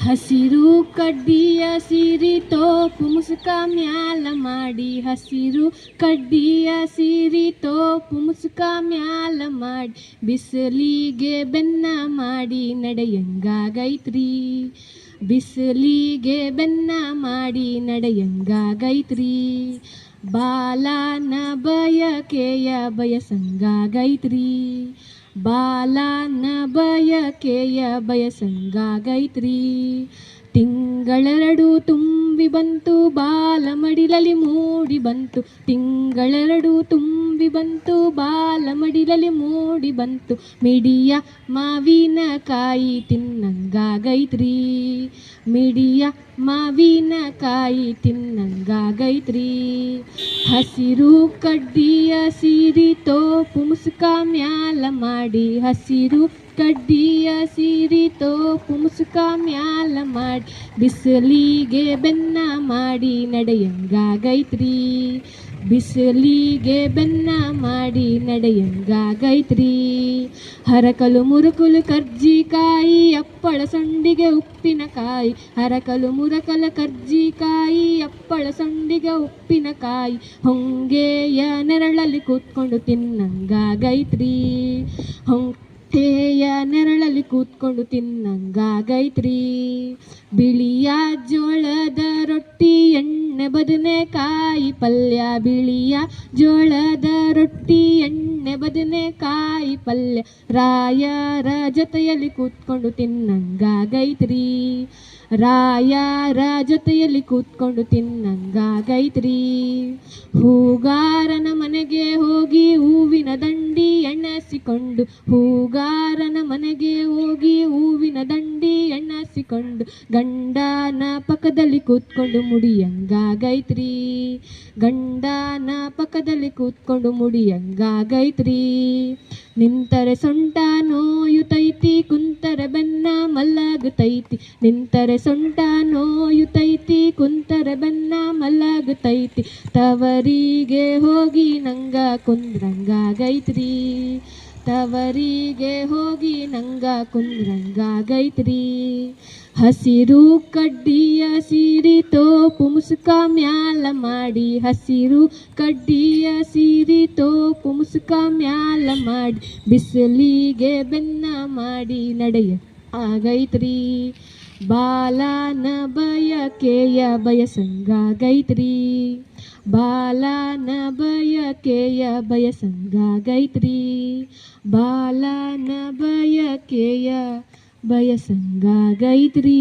ಹಸಿರು ಕಡ್ಡಿಯ ಸಿರಿ ತೋಪು, ಮುಸುಕ ಮ್ಯಾಲ ಮಾಡಿ ಹಸಿರು ಕಡ್ಡಿಯ ಸಿರಿ ತೋಪು, ಮುಸುಕ ಮ್ಯಾಲ ಮಾಡಿ ಬಿಸಿಲಿಗೆ ಬೆನ್ನ ಮಾಡಿ ನಡೆಯಂಗಾಗೈತ್ರಿ. ಬಿಸಿಲಿಗೆ ಬೆನ್ನ ಮಾಡಿ ನಡೆಯಂಗಾಗೈತ್ರಿ. ಬಾಲನ ಬಯಕೆಯ ಬಯಸಂಗಾಗೈತ್ರಿ. ಬಾಲನ ಬಯಕೆಯ ಬಯಸಂಗಾಗೈತ್ರಿ ತಿಂಗಳೆರಡು ತುಂಬಿ ಬಂತು ಬಾಲ ಮಡಿಲಲ್ಲಿ ಮೂಡಿ ಬಂತು. ತಿಂಗಳೆರಡು ತುಂಬಿ ಬಂತು ಬಾಲ ಮಡಿಲಲಿ ಮೂಡಿ ಬಂತು ಮಿಡಿಯ ಮಾವಿನ ಕಾಯಿ ತಿನ್ನಂಗಾಗೈತ್ರಿ. ಮಿಡಿಯ ಮಾವಿನ ಕಾಯಿ ತಿನ್ನಂಗಾಗೈತ್ರಿ. ಹಸಿರು ಕಡ್ಡಿಯ ಸಿರಿ ತೋಪು ಮುಸುಕ ಮ್ಯಾಲ ಮಾಡಿ. ಹಸಿರು ಕಡ್ಡಿಯ ಸಿರಿ ತೋಪು ಮುಸುಕ ಮ್ಯಾಲ ಮಾಡಿ. ಬಿಸಿಲಿಗೆ ಬೆನ್ನ ಮಾಡಿ ನಡೆಯಂಗಾಗೈತ್ರಿ. ಬಿಸಿಲಿಗೆ ಬೆನ್ನ ಮಾಡಿ ನಡೆಯಂಗಾಗೈತ್ರಿ ಹರಕಲು ಮುರುಕುಲು ಕರ್ಜಿಕಾಯಿ ಅಪ್ಪಳ ಸಂಡಿಗೆ ಉಪ್ಪಿನಕಾಯಿ ಹರಕಲು ಮುರಕಲ ಕರ್ಜಿಕಾಯಿ ಅಪ್ಪಳ ಸಂಡಿಗೆ ಉಪ್ಪಿನಕಾಯಿ ಹೊಂಗೆಯ ನೆರಳಲ್ಲಿ ಕೂತ್ಕೊಂಡು ತಿನ್ನಂಗಾಗೈತ್ರಿ ಹೊಂಗೆಯ ನೆರಳಲ್ಲಿ ಕೂತ್ಕೊಂಡು ತಿನ್ನಂಗಾಗೈತ್ರಿ ಬಿಳಿಯ ಜೋಳದ ರೊಟ್ಟಿ ಎಣ್ಣೆ ಬದನೆಕಾಯಿ ಪಲ್ಯ ಬಿಳಿಯ ಜೋಳದ ರೊಟ್ಟಿ, ಎಣ್ಣೆ ಬದನೆಕಾಯಿ ಪಲ್ಯ. ರಾಯರ ಜೊತೆಯಲ್ಲಿ ಕೂತ್ಕೊಂಡು ತಿನ್ನಂಗಾಗೈತ್ರಿ. ರಾಯರ ಜೊತೆಯಲ್ಲಿ ಕೂತ್ಕೊಂಡು ತಿನ್ನಂಗಾಗೈತ್ರಿ. ಹೂಗಾರನ ಮನೆಗೆ ಹೋಗಿ ಹೂವಿನ ದಂಡಿ ಎಣ್ಣೆಸಿಕೊಂಡು ಹೂಗಾರನ ಮನೆಗೆ ಹೋಗಿ ಹೂವಿನ ದಂಡಿ ಎಣ್ಣಸಿಕೊಂಡು ಗಂಡನ ಪಕ್ಕದಲ್ಲಿ ಕೂತ್ಕೊಂಡು ಮುಡಿಯಂಗಾಗೈತ್ರಿ. ಗಂಡನ ಪಕ್ಕದಲ್ಲಿ ಕೂತ್ಕೊಂಡು ಮುಡಿಯಂಗಾಗೈತ್ರಿ. ನಿಂತರೆ ಸೊಂಟ ನೋಯುತೈತಿ, ಕುಂತರೆ ಬೆನ್ನ ಮಲ್ಲಾಗುತ್ತೈತಿ ನಿಂತರೆ ಸೊಂಟ ನೋಯುತೈತಿ, ಕುಂತರೆ ಬೆನ್ನ ಮಲ್ಲಾಗುತ್ತೈತಿ ತವರಿಗೆ ಹೋಗಿ ನಂಗ ಕುಂದ್ರಂಗಾಗೈತ್ರಿ. ತವರಿಗೆ ಹೋಗಿ ನಂಗ ಕುಂದ್ರಂಗಾಗೈತ್ರಿ ಹಸಿರು ಕಡ್ಡಿಯ ಸಿರಿ ತೋಪು ಮುಸುಕ ಮ್ಯಾಲ ಮಾಡಿ, ಹಸಿರು ಕಡ್ಡಿಯ ಸಿರಿ ತೋಪು ಮುಸುಕ ಮ್ಯಾಲ ಮಾಡಿ, ಬಿಸಿಲಿಗೆ ಬೆನ್ನ ಮಾಡಿ ನಡೆಯ ಆಗೈತ್ರಿ ಬಾಲನ ಬಯಕೆಯ ಬಯಸಂಗಾಗೈತ್ರಿ ಬಾಲನ ಬಯಕೆಯ ಬಯಸಂಗಾಗೈತ್ರಿ ಬಾಲನ ಬಯಕೆಯ ಬಯಸಂಗಾಗೈತ್ರಿ